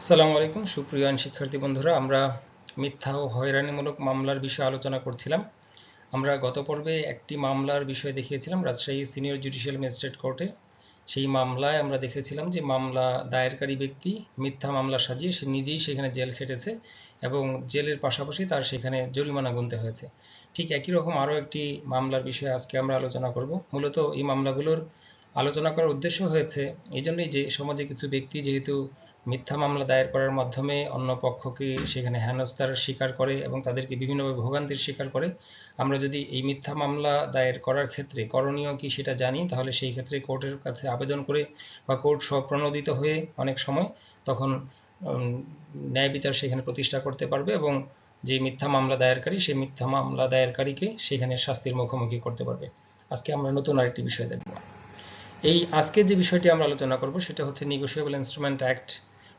আসসালামু আলাইকুম, সুপ্রিয় শিক্ষার্থী বন্ধুরা। আমরা মিথ্যা ও হয়রানিমূলক মামলার বিষয়ে আলোচনা করছিলাম। আমরা গত পর্বে একটি মামলার বিষয়ে দেখিয়েছিলাম, রাজশাহী সিনিয়র জুডিশিয়াল ম্যাজিস্ট্রেট কোর্টে। সেই মামলায় আমরা দেখেছিলাম যে মামলা, দায়েরকারী ব্যক্তি মিথ্যা মামলা সাজিয়ে সে নিজেই সেখানে জেল খেটেছে এবং জেলের পাশাপাশি তার সেখানে জরিমানা গুনতে হয়েছে। ঠিক একই রকম আরও একটি মামলার বিষয়ে আজকে আমরা আলোচনা করব। মূলত এই মামলাগুলোর আলোচনা করার উদ্দেশ্য হয়েছে এই জন্যই যে সমাজে কিছু ব্যক্তি যেহেতু মিথ্যা মামলা দায়ের করার মাধ্যমে অন্য পক্ষকে সেখানে হেনস্থার স্বীকার করে এবং তাদেরকে বিভিন্নভাবে ভোগান্তির স্বীকার করে। আমরা যদি এই মিথ্যা মামলা দায়ের করার ক্ষেত্রে করণীয় কি সেটা জানি, তাহলে সেই ক্ষেত্রে কোর্টের কাছে আবেদন করে বা কোর্ট স্বপ্রণোদিত হয়ে অনেক সময় তখন ন্যায় বিচার সেখানে প্রতিষ্ঠা করতে পারবে এবং যে মিথ্যা মামলা দায়েরকারী, সেই মিথ্যা মামলা দায়েরকারীকে সেখানে শাস্তির মুখোমুখি করতে পারবে। আজকে আমরা নতুন আরেকটি বিষয় দেখব। এই আজকে যে বিষয়টি আমরা আলোচনা করব, সেটা হচ্ছে নিগোশিয়েবল ইনস্ট্রুমেন্ট অ্যাক্ট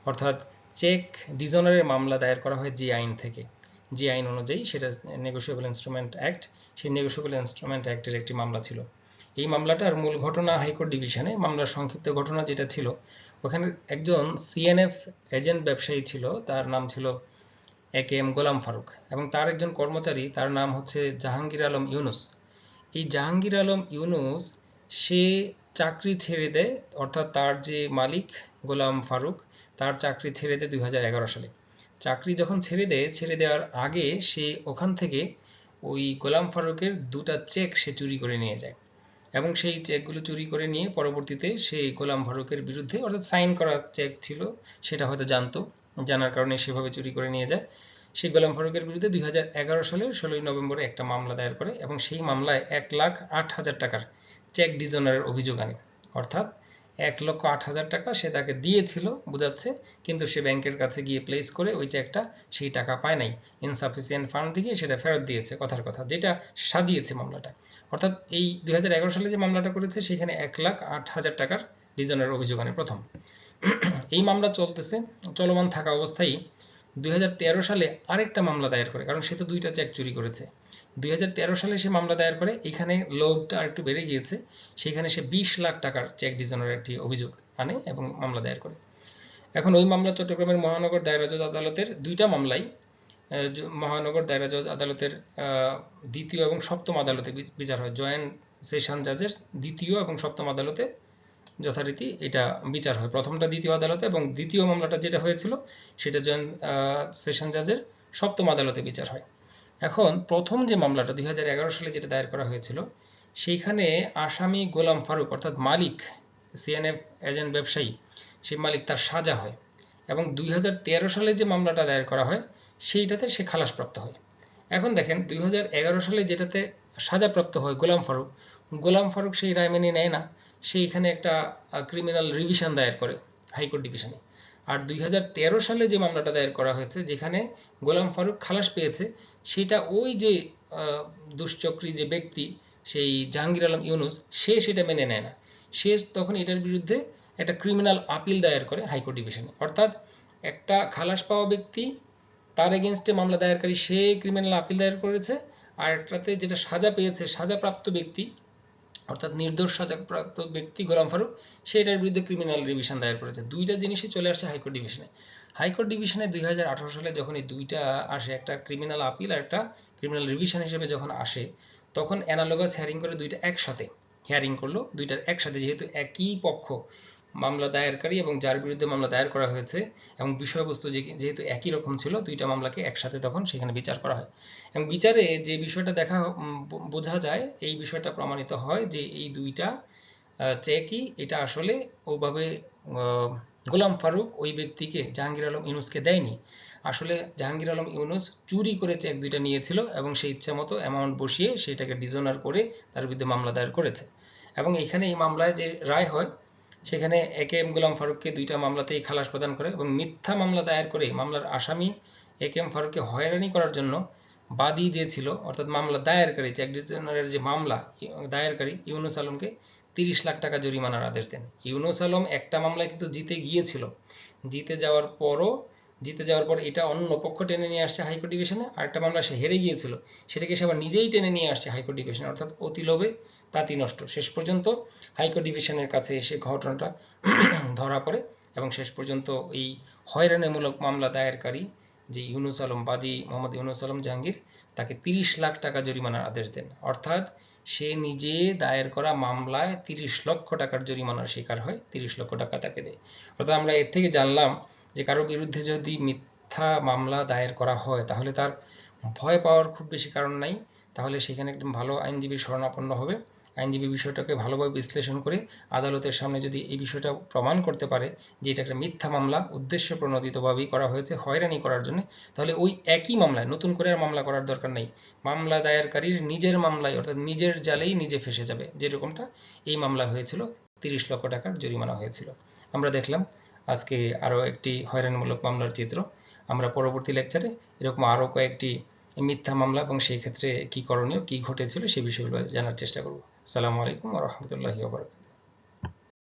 অর্থাৎ চেক ডিজনারের মামলা দায়ের করা হয় যে আইন থেকে। যে আইন অনুযায়ী সেটা নেগোশিয়েবল ইনস্ট্রুমেন্ট অ্যাক্ট সেই নেগোশিয়েবল ইনস্ট্রুমেন্ট অ্যাক্টের একটি মামলা ছিল। এই মামলাটার মূল ঘটনা হাইকোর্ট ডিভিশনে, মামলার সংক্ষিপ্ত ঘটনা যেটা ছিল, ওখানে একজন সিএনএফ এজেন্ট ব্যবসায়ী ছিল, তার নাম ছিল এ কে এম গোলাম ফারুক এবং তার একজন কর্মচারী, তার নাম হচ্ছে জাহাঙ্গীর আলম ইউনুস। এই জাহাঙ্গীর আলম ইউনুস, সে চাকরি ছেড়ে দেয় অর্থাৎ তার যে মালিক গোলাম ফারুক, তার চাকরি ছেড়ে দেয় দুই হাজার এগারো সালে। চাকরি যখন ছেড়ে দেয় ছেড়ে দেওয়ার আগে সে ওখান থেকে ওই গোলাম ফারুকের দুটা চেক সে চুরি করে নিয়ে যায়। এবং সেই চেকগুলো চুরি করে নিয়ে পরবর্তীতে সে গোলাম ফারুকের বিরুদ্ধে অর্থাৎ সাইন করা চেক ছিল, সেটা হয়তো জানতো, জানার কারণে সেভাবে চুরি করে নিয়ে যায়। সেই গোলাম ফারুকের বিরুদ্ধে দুই সালের ষোলোই নভেম্বরে একটা মামলা দায়ের করে এবং সেই মামলায় এক লাখ আট হাজার টাকার চেক ডিজনারের অভিযোগ আনে। অর্থাৎ এক লক্ষ আট হাজার টাকা সে তাকে দিয়েছিল, বোঝাচ্ছে, কিন্তু সে ব্যাংকের কাছে গিয়ে প্লেস করে ওই চেকটা সেই টাকা পায় নাই। ইনসাফিসিয়েন্ট ফান্ড থেকে সেটা ফেরত দিয়েছে, কথার কথা, যেটা সাজিয়েছে মামলাটা। অর্থাৎ এই দুই হাজার এগারো সালে যে মামলাটা করেছে, সেখানে এক লাখ আট হাজার টাকার ডিজনের অভিযোগ আনে প্রথম। এই মামলা চলতেছে, চলমান থাকা অবস্থায় দুই সালে আরেকটা মামলা দায়ের করে, কারণ সে তো দুইটা চেক চুরি করেছে। দুই সালে সে মামলা দায়ের করে, এখানে লোভটা আরেকটু বেড়ে গিয়েছে, সেখানে সে বিশ লাখ টাকার চেক ডিজনের একটি অভিযোগ আনে এবং মামলা দায়ের করে। এখন ওই মামলা চট্টগ্রামের মহানগর দায়রা জজ আদালতের দুইটা মামলাই মহানগর দায়রা জজ আদালতের দ্বিতীয় এবং সপ্তম আদালতে বিচার হয়। জয়েন্ট সেশন জাজের দ্বিতীয় এবং সপ্তম আদালতে যথারীতি এটা বিচার হয়। প্রথমটা দ্বিতীয় আদালতে এবং দ্বিতীয় মামলাটা যেটা হয়েছিল, সেটা জয়েন্ট সেশন জাজের সপ্তম আদালতে বিচার হয়। এখন প্রথম যে মামলাটা দুই সালে যেটা দায়ের করা হয়েছিল, সেইখানে আসামি গোলাম ফারুক অর্থাৎ মালিক সিএনএফ এজেন্ট ব্যবসায়ী, সেই মালিক তার সাজা হয় এবং দুই হাজার তেরো সালে যে মামলাটা দায়ের করা হয়, সেইটাতে সে খালাসপ্রাপ্ত হয়। এখন দেখেন দুই হাজার এগারো সালে যেটাতে সাজাপ্রাপ্ত হয় গোলাম ফারুক গোলাম ফারুক সেই রায় মেনে নেয় না। সে এখানে একটা ক্রিমিনাল রিভিশন দায়ের করে হাইকোর্ট ডিভিশনে আর দুই হাজার তেরো সালে যে মামলাটা দায়ের করা হয়েছে, যেখানে গোলাম ফারুক খালাস পেয়েছে, সেটা ওই যে দুশ্চক্রী যে ব্যক্তি, সেই জাহাঙ্গীর আলম ইউনুস, সে সেটা মেনে নেয় না। সে তখন এটার বিরুদ্ধে একটা ক্রিমিনাল আপিল দায়ের করে হাইকোর্ট ডিভিশনে অর্থাৎ একটা খালাস পাওয়া ব্যক্তি, তার এগেনস্টে মামলা দায়েরকারী, সে ক্রিমিনাল আপিল দায়ের করেছে, আর একটাতে যেটা সাজা পেয়েছে, সাজাপ্রাপ্ত ব্যক্তি অর্থাৎ নির্দোষ সাজাপ্রাপ্ত ব্যক্তি গোলাম ফারুক সেটার বিরুদ্ধে ক্রিমিনাল রিভিশন দায়ের করেছে দুইটা জিনিসই চলে আসছে হাইকোর্ট ডিভিশনে হাইকোর্ট ডিভিশনে দুই হাজার আঠারো সালে যখন এই দুইটা আসে, একটা ক্রিমিনাল আপিল আর একটা ক্রিমিনাল রিভিশন হিসেবে যখন আসে, তখন অ্যানালোগাস হেয়ারিং করে দুইটা একসাথে। হেয়ারিং করল, দুইটার একসাথে, যেহেতু একই পক্ষ মামলা দায়েরকারী এবং যার বিরুদ্ধে মামলা দায়ের করা হয়েছে এবং বিষয়বস্তু যেহেতু একই রকম ছিল, দুইটা মামলাকে একসাথে তখন সেখানে বিচার করা হয়। এবং বিচারে যে বিষয়টা দেখা বোঝা যায়, এই বিষয়টা প্রমাণিত হয় যে এই দুইটা চেকই এটা আসলে ওভাবে গোলাম ফারুক ওই ব্যক্তিকে জাহাঙ্গীর আলম ইউনুসকে দেয়নি। আসলে জাহাঙ্গীর আলম ইউনুস চুরি করে চেক দুইটা নিয়েছিল এবং সেই ইচ্ছা মতো অ্যামাউন্ট বসিয়ে সেটাকে ডিজোনার করে তার বিরুদ্ধে মামলা দায়ের করেছে। এবং এখানে এই মামলায় যে রায় হয় সেখানে এ কে এম গোলাম ফারুককে দুইটা মামলাতেই খালাস প্রদান করে এবং মিথ্যা মামলা দায়ের করে মামলার আসামি এ কে এম ফারুককে হয়রানি করার জন্য বাদী যে ছিল, অর্থাৎ মামলা দায়েরকারী চেক ডিজনারের যে মামলা, দায়েরকারী, ইউনুস আলমকে তিরিশ লাখ টাকা জরিমানার আদেশ দেন। ইউনুস আলম একটা মামলায় কিন্তু জিতে গিয়েছিল। জিতে যাওয়ার পরও জিতে যাওয়ার পর এটা অন্য পক্ষ টেনে নিয়ে আসছে হাইকোর্ট ডিভিশনে। আর একটা মামলা সে হেরে গিয়েছিল, সেটাকে সে আবার নিজেই টেনে নিয়ে আসছে হাইকোর্ট ডিভিশনে। অর্থাৎ অতি লোভে তাঁতি নষ্ট। শেষ পর্যন্ত হাইকোর্ট ডিভিশনের কাছে এসে ঘটনাটা ধরা পড়ে এবং শেষ পর্যন্ত এই হয়রানিমূলক মামলা দায়েরকারী যে ইউনুস আলম, বাদী মোহাম্মদ ইউনুস আলম জাহাঙ্গীর, তাকে তিরিশ লাখ টাকা জরিমানার আদেশ দেন। অর্থাৎ সে নিজে দায়ের করা মামলায় তিরিশ লক্ষ টাকার জরিমানার শিকার হয়, তিরিশ লক্ষ টাকা তাকে দেয়। অর্থাৎ আমরা এর থেকে জানলাম যে কারও বিরুদ্ধে যদি মিথ্যা মামলা দায়ের করা হয়, তাহলে তার ভয় পাওয়ার খুব বেশি কারণ নাই। তাহলে সেখানে একদম ভালো আইনজীবীর শরণাপন্ন হবে। আইনজীবী বিষয়টাকে ভালোভাবে বিশ্লেষণ করে আদালতের সামনে যদি এই বিষয়টা প্রমাণ করতে পারে যে এটা একটা মিথ্যা মামলা, উদ্দেশ্য প্রণোদিতভাবেই করা হয়েছে, হয়রানি করার জন্য, তাহলে ওই একই মামলায়, নতুন করে আর মামলা করার দরকার নেই। মামলা দায়েরকারীর নিজের মামলায়, অর্থাৎ নিজের জালেই নিজে ফেসে যাবে। যেরকমটা এই মামলা হয়েছিল, তিরিশ লক্ষ টাকার জরিমানা হয়েছিল। আমরা দেখলাম আজকে আরও একটি হয়রানিমূলক মামলার চিত্র। আমরা পরবর্তী লেকচারে এরকম আরও কয়েকটি মিথ্যা মামলা এবং সেই ক্ষেত্রে কি করণীয়, কি ঘটেছিল সেই বিষয়গুলো জানার চেষ্টা করব। সালামু আলাইকুম রহমতুল্লাহি ওবরাকাত